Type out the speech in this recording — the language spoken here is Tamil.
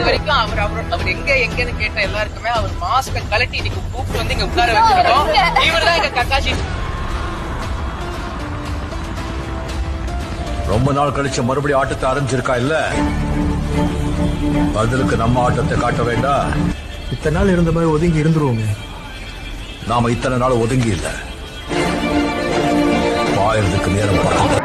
வரைக்கும் அவர் அவர் அவர் எங்க எங்கன்னு கேட்ட எல்லாருக்குமே அவர் மாஸ்க கலட்டி இன்னைக்கு கூப்பிட்டு வந்து இங்க உட்கார வச்சிருக்கோம். இவர் தான் கக்காஷி ரொம்ப நாள் கழிச்சு மறுபடியும் ஆட்டத்தை ஆரம்பிச்சிருக்கா இல்ல? பதிலுக்கு நம்ம ஆட்டத்தை காட்ட வேண்டாம் இத்தனை நாள் இருந்த மாதிரி ஒதுங்கி இருந்துருவோமே. நாம இத்தனை நாள் ஒதுங்கி இல்ல. பாயறதுக்கு நேரம் பார்த்து.